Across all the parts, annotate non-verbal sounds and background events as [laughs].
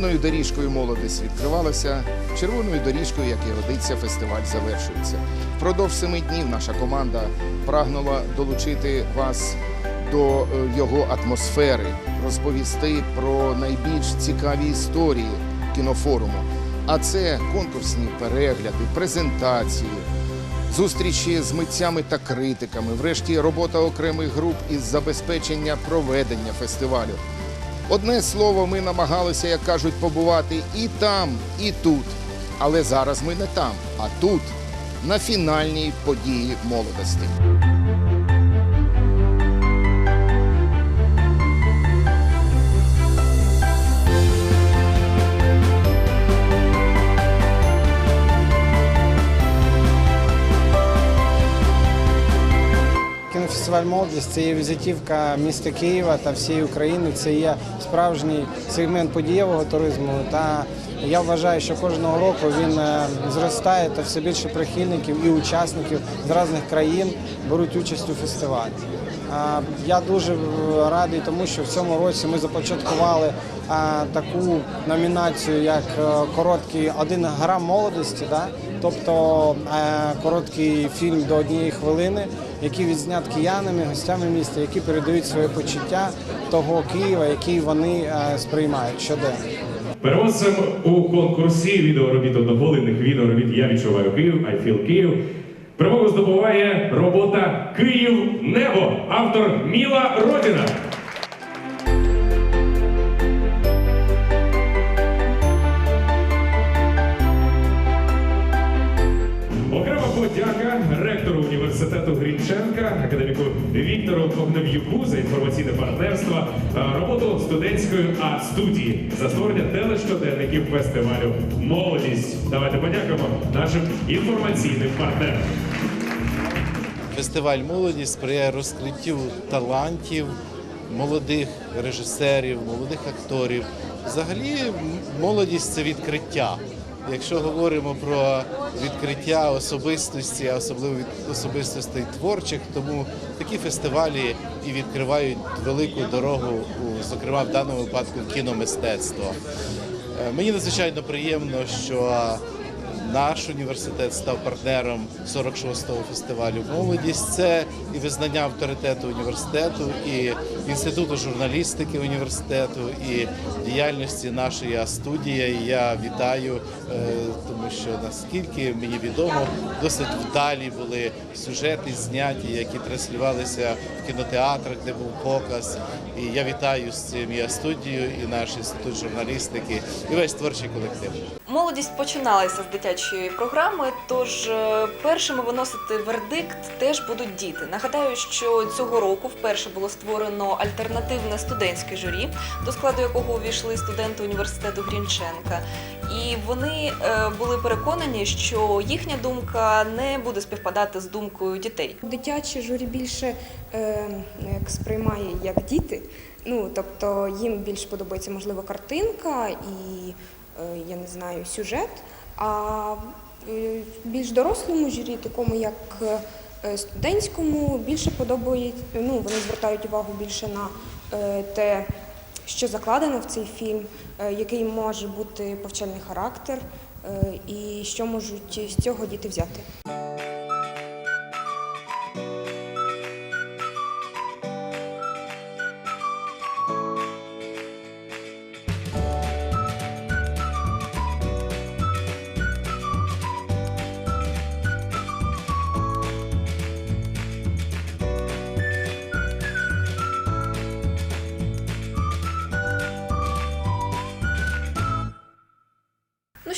Червоною доріжкою молодість відкривалася. Червоною доріжкою, як і годиться, фестиваль завершується. Впродовж семи днів наша команда прагнула долучити вас до е, його атмосфери, розповісти про найбільш цікаві історії кінофоруму. А це конкурсні перегляди, презентації, зустрічі з митцями та критиками, врешті робота окремих груп із забезпечення проведення фестивалю. Одне слово, ми намагалися, як кажуть, побувати і там, і тут. Але зараз ми не там, а тут, на фінальній події молодості. Кінофестиваль молодість це є візитівка міста Києва та всієї України. Це є справжній сегмент подієвого туризму. Та я вважаю, що кожного року він е, зростає та все більше прихильників і учасників з різних країн беруть участь у фестивалі. Я дуже е, радий, тому що в цьому році ми започаткували таку номінацію, як е, короткий один грам молодості, тобто е, короткий фільм до однієї хвилини, який відзнят киянами, гостями міста, які передають своє почуття того Києва, який вони е, сприймають щоденно. Переможцем у конкурсі відеоробіт однополинних відеоробіт Я відчуваю Київ, I feel Київ. Перемогу здобуває робота Київ Небо, автор Міла Родіна. Університету академіку Віктору Огнев'юку за інформаційне партнерство, е, роботу студентської арт-студії за створення телещоденників фестивалю Молодість. Давайте подякуємо нашим інформаційним партнерам. Фестиваль молодість сприяє розкриттю талантів молодих режисерів, молодих акторів. Взагалі, молодість це відкриття. Якщо говоримо про відкриття особистості, а особливо особистостей творчих, тому такі фестивалі і відкривають велику дорогу, зокрема в даному випадку кіномистецтво. Е, Мені надзвичайно приємно, що наш університет став партнером 46-го фестивалю молодість. Це і визнання авторитету університету, і інституту журналістики університету, і діяльності нашої А-студія. І Я вітаю, е, тому що наскільки мені відомо, досить вдалі були сюжети зняті, які транслювалися в кінотеатрах, де був показ. І я вітаю з цим і А-студію, і наш інститут журналістики, і весь творчий колектив. Молодість починалася з дитячої програми, тож е, першими виносити вердикт теж будуть діти. Нагадаю, що цього року вперше було створено альтернативне студентське журі, до складу якого увійшли студенти університету Грінченка. І вони е, були переконані, що їхня думка не буде співпадати з думкою дітей. Дитяче журі більше е, сприймає як діти. Ну тобто їм більш подобається можливо картинка і е, я не знаю сюжет. А е, більш дорослому журі, такому як е, студентському, більше подобається. Ну вони звертають увагу більше на те, що закладено в цей фільм, е, який може бути повчальний характер, е, і що можуть з цього діти взяти.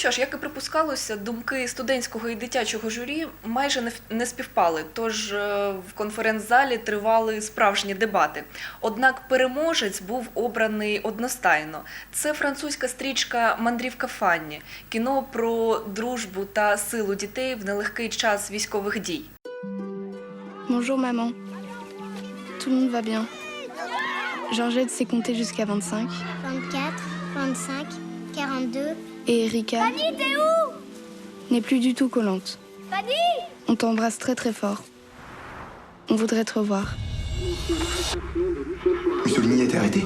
Що ж, як і припускалося, думки студентського і дитячого журі майже не співпали. Тож е, в конференц-залі тривали справжні дебати. Однак переможець був обраний одностайно. Це французька стрічка Мандрівка Фанні, кіно про дружбу та силу дітей в нелегкий час військових дій. Bonjour maman. Tout le monde va bien. Georgette sait compter jusqu'à 25. 24, 25, 42. Et Erika. Fanny, t'es où N'est plus du tout collante. Fanny On t'embrasse très très fort. On voudrait te revoir. Mussolini a été arrêté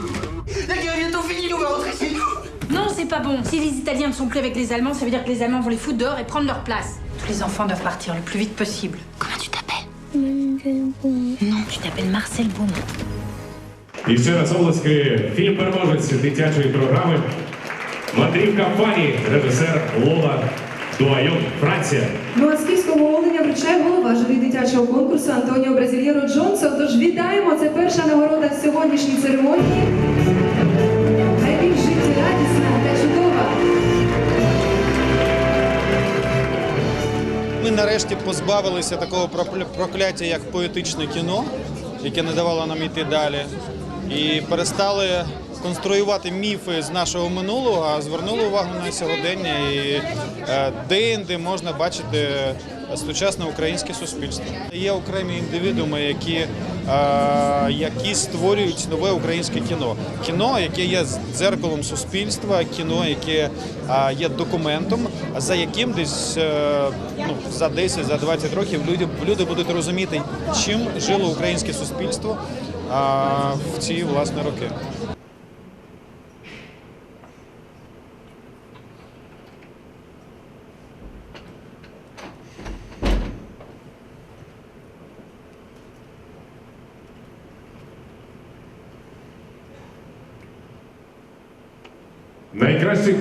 Non, c'est pas bon. Si les Italiens ne sont plus avec les Allemands, ça veut dire que les Allemands vont les foutre dehors et prendre leur place. Tous les enfants doivent partir le plus vite possible. Comment tu t'appelles Non, tu t'appelles Marcel Beaumont. І ще раз обласки фільм переможець дитячої програми Мандрівка пані, режисер Лола Дуайон, Франція. Ну а скіфського оленя вручає голова журі дитячого конкурсу Антоніо Бразильєро Джонсон. Тож вітаємо! Це перша нагорода в сьогоднішній церемонії. Найбільш життєрадісна та чудова. Ми нарешті позбавилися такого прокля- прокляття, як поетичне кіно, яке не давало нам йти далі, і перестали конструювати міфи з нашого минулого, а звернули увагу на сьогодення. І е, де-інде можна бачити сучасне українське суспільство. Є окремі індивідууми, які, е, які створюють нове українське кіно. Кіно, яке є дзеркалом суспільства, кіно, яке е, є документом, за яким десь ну, за 10, за 20 років люди, люди будуть розуміти, чим жило українське суспільство в ці власне роки.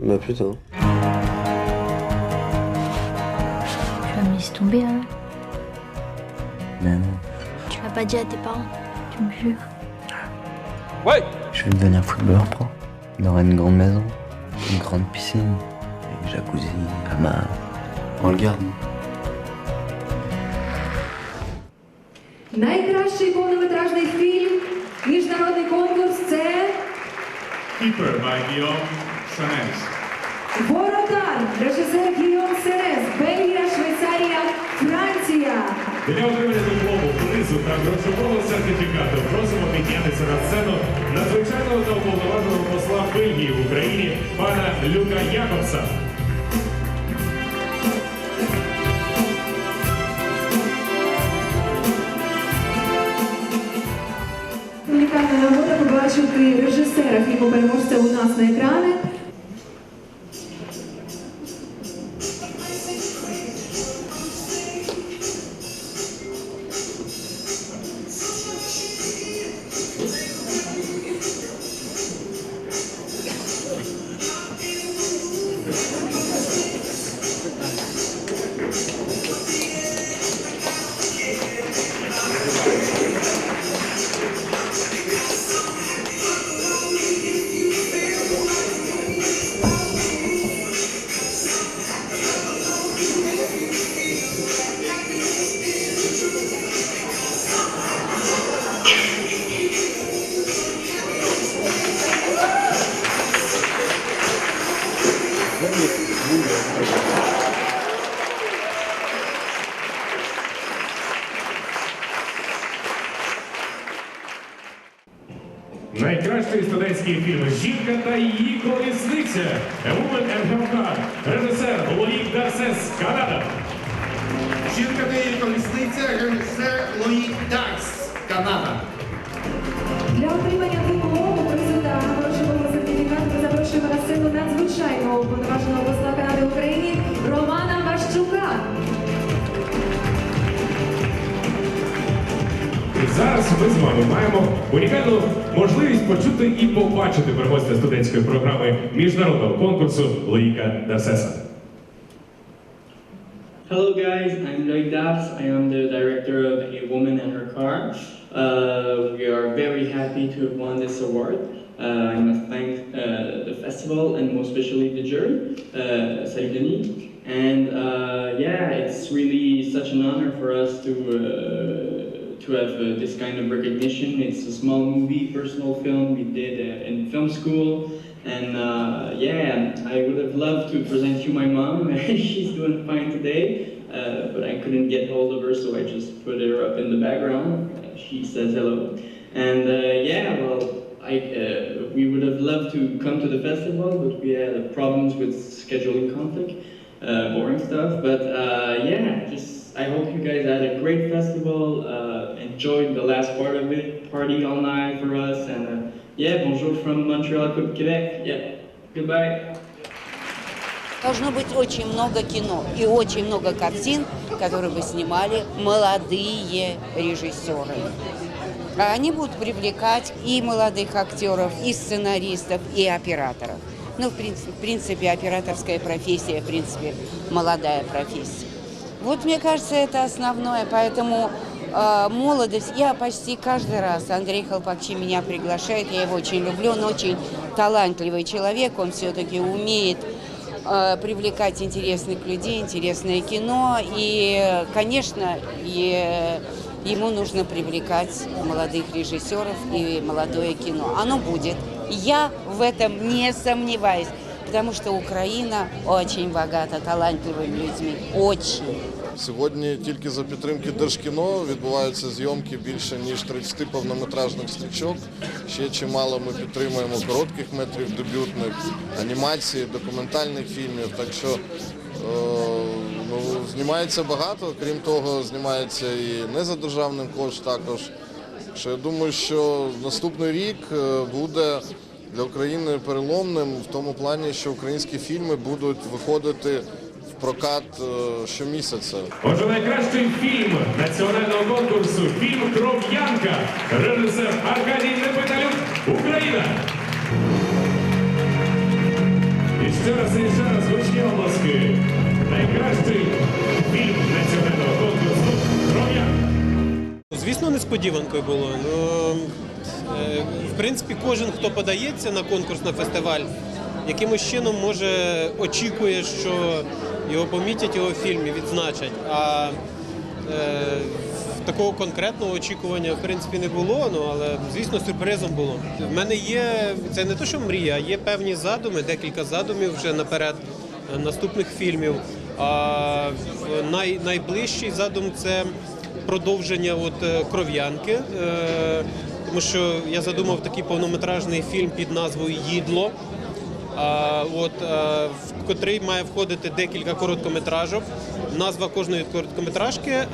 Bah putain. Tu vas me laisser tomber alors Mais non. Tu l'as pas dit à tes parents Tu me jures Je vais devenir footballeur pro. On aura une grande maison, une grande piscine, avec jacuzzi, hammam. On le garde. non Найкращий повнометражний фільм, міжнародний конкурс це Кіпер Guillaume Воротар, режисер Гійом Серес, Бельгія, Швейцарія, Франція. Для отримання диплому, призу та грошового сертифікату просимо піднятися на сцену надзвичайного та уповноваженого посла Бельгії в Україні пана Люка Якобса. Унікальна нагода побачити режисера фільму переможця у нас на екрани. Найкращий фільм Жінка та її колісниця. Вумен Her Режисер Лоїк Дарсес, Канада. Жінка та її колісниця, режисер Лоїк Дарс, Канада. І зараз ми з вами маємо унікальну можливість почути і побачити переможця студентської програми міжнародного конкурсу Лоїка Дарсеса. Hello guys, I'm Lloyd Dabbs. I am the director of A Woman and Her Car. Uh, we are very happy to have won this award. Uh, I must thank uh, the festival and most especially the jury, uh, Salut Denis. And uh, yeah, it's really such an honor for us to uh, to have uh, this kind of recognition. It's a small movie, personal film we did uh, in film school. And uh, yeah, I would have loved to present you my mom. [laughs] She's doing fine today, but I couldn't get hold of her, so I just put her up in the background. She says hello. And yeah, well, I, uh, we would have loved to come to the festival, but we had problems with scheduling conflict, uh, boring stuff. But uh, yeah, just I hope you guys had a great festival, uh, enjoyed the last part of it, party all night for us, and uh, yeah, bonjour from Montreal, Quebec. Yeah, goodbye. Должно быть очень много кино и очень много картин, которые бы снимали молодые режиссеры. А Они будут привлекать и молодых актеров, и сценаристов, и операторов. Ну, в принципе, операторская профессия, в принципе, молодая профессия. Вот, мне кажется, это основное, поэтому э, молодость, я почти каждый раз, Андрей Колпакчи меня приглашает, я его очень люблю, он очень талантливый человек, он все-таки умеет э, привлекать интересных людей, интересное кино. И, конечно, и, ему нужно привлекать молодых режиссеров и молодое кино. Оно будет. Я в этом не сомневаюсь, потому что Украина очень богата талантливыми людьми. Очень. Сьогодні тільки за підтримки Держкіно відбуваються зйомки більше ніж 30 повнометражних стрічок. Ще чимало ми підтримуємо коротких метрів, дебютних, анімації, документальних фільмів. Так що е, ну, знімається багато. Крім того, знімається і не за державним кошт також. Що я думаю, що наступний рік е, буде для України переломним в тому плані, що українські фільми будуть виходити прокат е, щомісяця. Отже, найкращий фільм національного конкурсу фільм Кров'янка. Режисер Аркадій Непиталюк, Україна. І ще раз, і ще раз гучні обласки. Найкращий фільм національного конкурсу Кров'янка. Звісно, несподіванкою було. Ну, е, в принципі, кожен, хто подається на конкурс на фестиваль, якимось чином може очікує, що його помітять його в фільмі, відзначать. А е, такого конкретного очікування в принципі не було, ну але звісно сюрпризом було. В мене є це не те, що мрія, є певні задуми, декілька задумів вже наперед е, наступних фільмів. А най, найближчий задум це продовження от, е, кров'янки. Е, тому що я задумав такий повнометражний фільм під назвою Їдло. От, е, в котрий має входити декілька короткометражок. Назва кожної короткометражки е,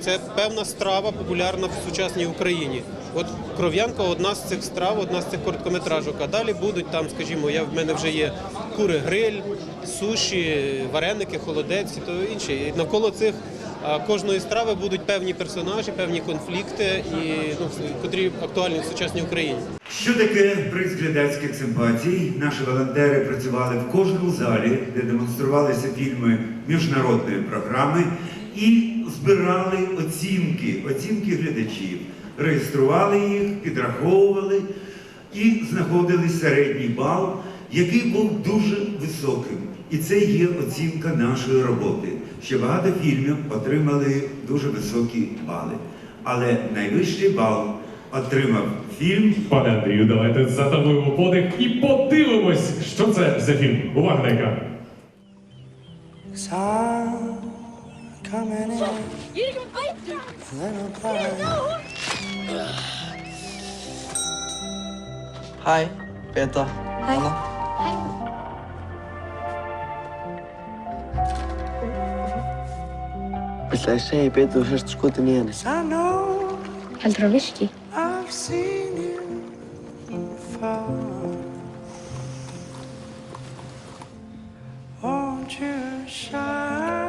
це певна страва, популярна в сучасній Україні. От кров'янка одна з цих страв, одна з цих короткометражок. А далі будуть там, скажімо, я в мене вже є кури гриль, суші, вареники, холодець то інше. І навколо цих кожної страви будуть певні персонажі, певні конфлікти, і ну, котрі актуальні в сучасній Україні. Що таке приз глядацьких симпатій? Наші волонтери працювали в кожному залі, де демонструвалися фільми міжнародної програми, і збирали оцінки, оцінки глядачів, реєстрували їх, підраховували і знаходили середній бал, який був дуже високим. І це є оцінка нашої роботи. Ще багато фільмів отримали дуже високі бали. Але найвищий бал отримав фільм Пане Андрію, давайте затамуємо подих і подивимось, що це за фільм. Увага на екран. Hi, Peter. Hi. Anna. Viltu að ég segi betur og hérstu skotin í henni? Heldur það virki? Won't you shine?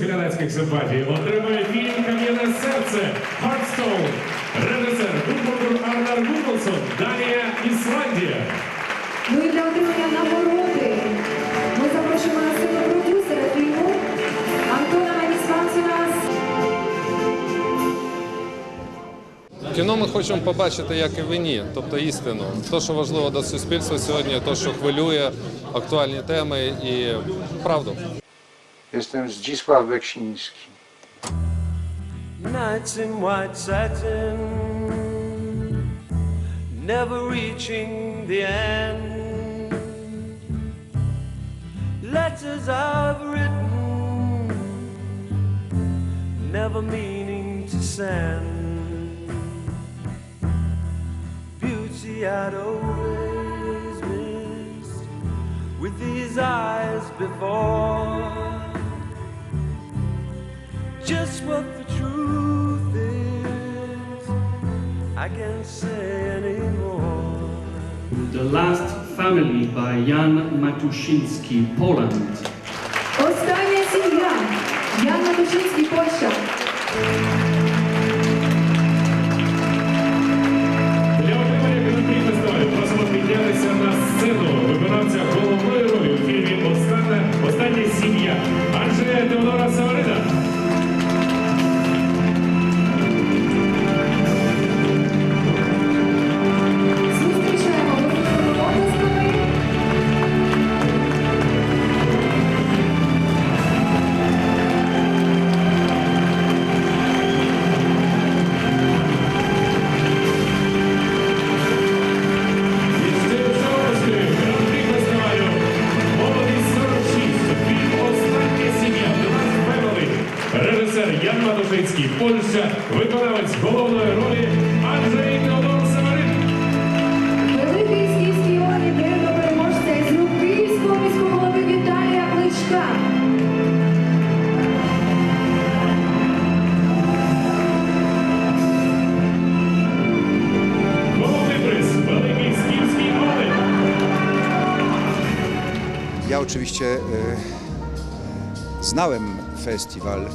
з симпатій отримує фільм Кам'яне серце Хартстоун, режисер Гурбургур Арнар Гурлсон, Данія Ісландія. Ну і для отримання нагороди. Ми запрошуємо на сцену продюсера фільму Антона Манісванцева. Кіно ми хочемо побачити, як і вині, тобто істину. Те, що важливо для суспільства сьогодні, те, що хвилює актуальні теми і правду. Jestem Zdzisław Beksiński. Nights in white satin, never reaching the end. Letters I've written, never meaning to send. Beauty I'd always missed with these eyes before Just what the truth is, I can't say anymore. The Last Family by Jan Matuszyński, Poland. Остання сім'я. Ян Матушинський, Польща. Znałem festiwal e,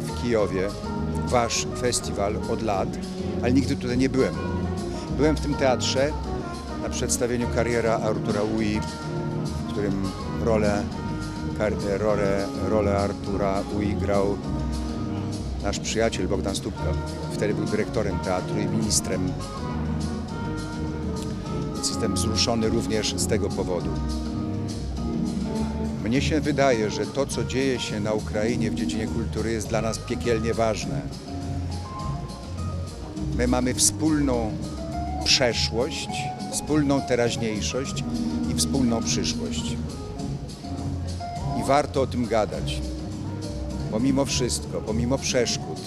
w Kijowie, wasz festiwal od lat, ale nigdy tutaj nie byłem. Byłem w tym teatrze na przedstawieniu Kariera Artura Ui, w którym rolę, rolę, rolę Artura Ui grał nasz przyjaciel Bogdan Stupka. Wtedy był dyrektorem teatru i ministrem. Jestem wzruszony również z tego powodu. Mnie się wydaje, że to, co dzieje się na Ukrainie w dziedzinie kultury, jest dla nas piekielnie ważne. My mamy wspólną przeszłość, wspólną teraźniejszość i wspólną przyszłość. I warto o tym gadać. Pomimo wszystko, pomimo przeszkód,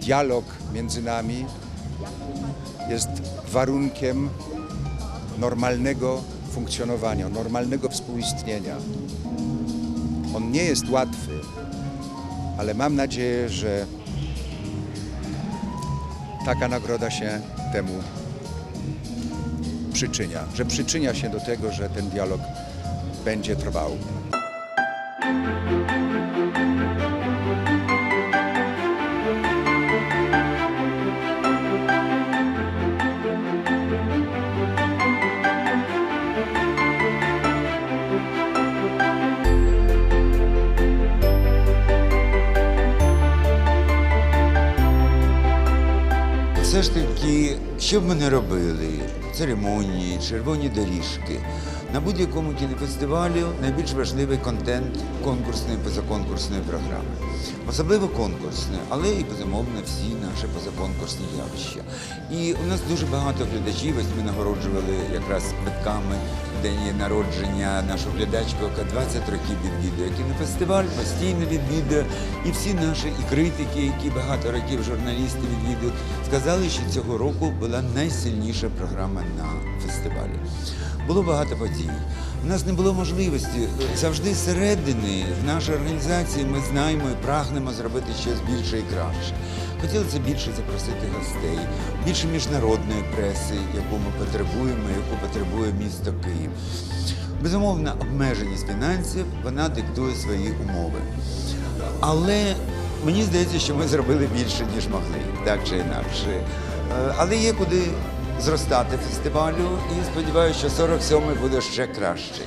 dialog między nami jest warunkiem normalnego funkcjonowania, normalnego współistnienia. On nie jest łatwy, ale mam nadzieję, że taka nagroda się temu przyczynia, że przyczynia się do tego, że ten dialog będzie trwał. Що б ми не робили, церемонії, червоні доріжки. На будь-якому кінофестивалі найбільш важливий контент конкурсної позаконкурсної програми. Особливо конкурсної, але і безумовно всі наші позаконкурсні явища. І у нас дуже багато глядачів. Ось ми нагороджували якраз квитками день народження нашу глядачку, яка 20 років відвідує кінофестиваль, постійно відвідує. І всі наші і критики, які багато років журналісти відвідують, сказали, що цього року була найсильніша програма на фестивалі. Було багато подій. У нас не було можливості завжди зсередини в нашій організації ми знаємо і прагнемо зробити щось більше і краще. Хотілося більше запросити гостей, більше міжнародної преси, яку ми потребуємо, яку потребує місто Київ. Безумовно, обмеженість фінансів вона диктує свої умови. Але мені здається, що ми зробили більше, ніж могли, так чи інакше. Е, Але є куди зростати фестивалю і сподіваюся, що 47-й буде ще краще.